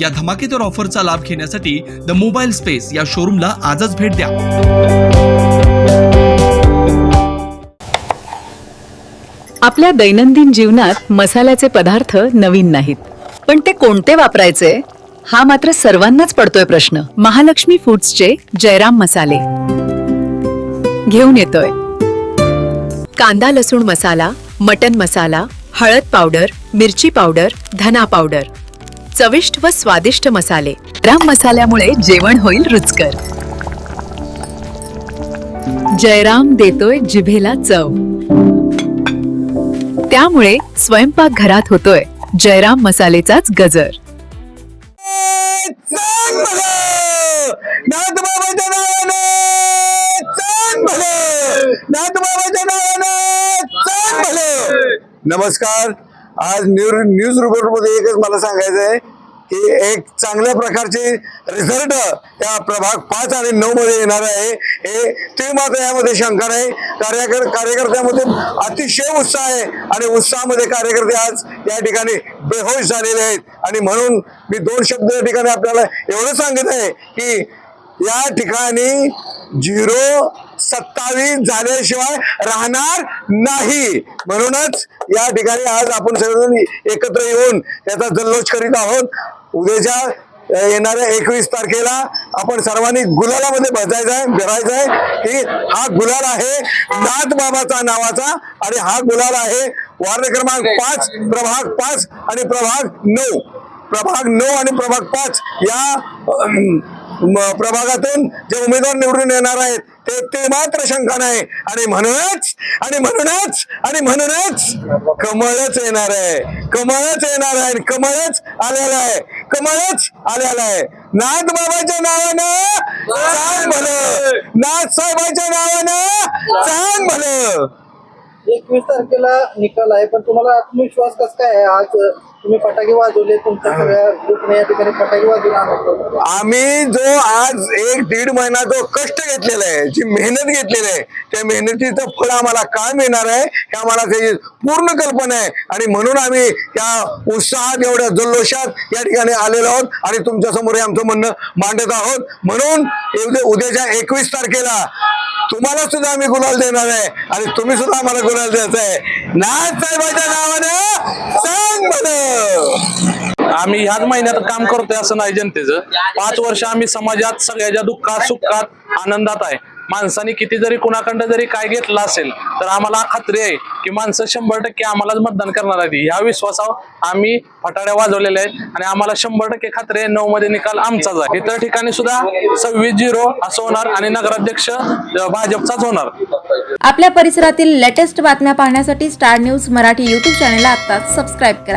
या धमाकेदार ऑफरचा लाभ घेण्यासाठी द मोबाईल स्पेस या शोरूमला आजच भेट द्या. आपल्या दैनंदिन जीवनात मसाल्याचे पदार्थ नवीन नाहीत. पण ते कोणते वापरायचे? हा मात्र सर्वांनाच पडतोय प्रश्न. महालक्ष्मी फूड्सचे जयराम मसाले. घेऊन येतोय. कांदा लसूण मसाला मटन मसाला हळद पावडर मिरची पावडर धना पावडर. चविष्ट व स्वादिष्ट मसाले. राम मसाल्यामुळे जेवण होईल रुचकर. जयराम देतोय जिभेला चव. त्यामुळे स्वयंपाक घरात होतोय जयराम मसालेचाच गजर. नमस्कार! आज न्यू न्यूज रिपोर्टमध्ये एकच मला सांगायचं आहे की एक चांगल्या प्रकारचे रिझल्ट या प्रभाग पाच आणि नऊ मध्ये येणार आहे. हे ते मात्र यामध्ये शंका नाही कार्यकर कार्यकर्त्यामध्ये अतिशय उत्साह आहे आणि उत्साहामध्ये कार्यकर्ते आज या ठिकाणी बेहोश झालेले आहेत. आणि म्हणून मी दोन शब्द या ठिकाणी आपल्याला एवढं सांगत आहे की या ठिकाणी झिरो सत्तावीस झाल्याशिवाय राहणार नाही. म्हणूनच या ठिकाणी आज आपण सर्वजण एकत्र येऊन याचा जल्लोष करीत आहोत. उद्याच्या येणाऱ्या एकवीस तारखेला आपण सर्वांनी गुलालामध्ये बसायचं आहे भरायचं आहे की हा गुलाल आहे नाथ बाबाचा नावाचा आणि हा गुलाल आहे वार्ड क्रमांक पाच प्रभाग पाच आणि प्रभाग नऊ. प्रभाग नऊ आणि प्रभाग पाच या प्रभागातून जे उमेदवार निवडून येणार आहेत ते ते मात्र शंका नाही. आणि म्हणूनच आणि म्हणूनच आणि म्हणूनच कमळच येणार आहे. कमळच येणार आहे कमळच आलेलं आहे. कमळच आलेलं आहे. नाथ बाबाच्या नावानं चांग भलं. नाथ साहेबाच्या नावानं चांग भलं. एकवीस तारखेला निकाल आहे पण तुम्हाला आत्मविश्वास कसा काय आहे? आज तुम्ही फटाके वाजवले तुमच्या सगळ्या ग्रुपने या ठिकाणी फटाके आणत आम्ही जो आज एक दीड महिना जो कष्ट घेतलेला आहे जी मेहनत घेतलेली आहे त्या मेहनतीचं फळ आम्हाला काय मिळणार आहे हे आम्हाला त्याची पूर्ण कल्पना आहे. आणि म्हणून आम्ही त्या उत्साहात एवढ्या जल्लोषात या ठिकाणी आलेलो आहोत आणि तुमच्यासमोर हे आमचं म्हणणं मांडत आहोत. म्हणून उद्या- उद्याच्या एकवीस तारखेला तुम्हाला सुद्धा आम्ही गुलाल देणार आहे. आणि तुम्ही सुद्धा आम्हाला गुलाल द्यायचा आहे. नाथ साहेबाच्या नावानं सांग आम्ही ह्याच महिन्यात काम करतोय असं नाही जनतेचं. पाच वर्ष आम्ही समाजात सगळ्याच्या दुःखात सुखात आनंदात आहे. माणसाने किती जरी कुणाकडं जरी काय घेतलं असेल तर आम्हाला खात्री आहे की माणसं शंभर टक्के आम्हालाच मतदान करणार आहेत. ह्या विश्वासावर आम्ही फटाड्या वाजवलेल्या आहेत आणि आम्हाला शंभर टक्के खात्री आहे नऊ मध्ये निकाल आमचाच आहे. इतर ठिकाणी सुद्धा सव्वीस झिरो असं होणार आणि नगराध्यक्ष भाजपचाच होणार. आपल्या परिसरातील लेटेस्ट बातम्या पाहण्यासाठी star news Marathi YouTube channel आता सबस्क्राईब करा.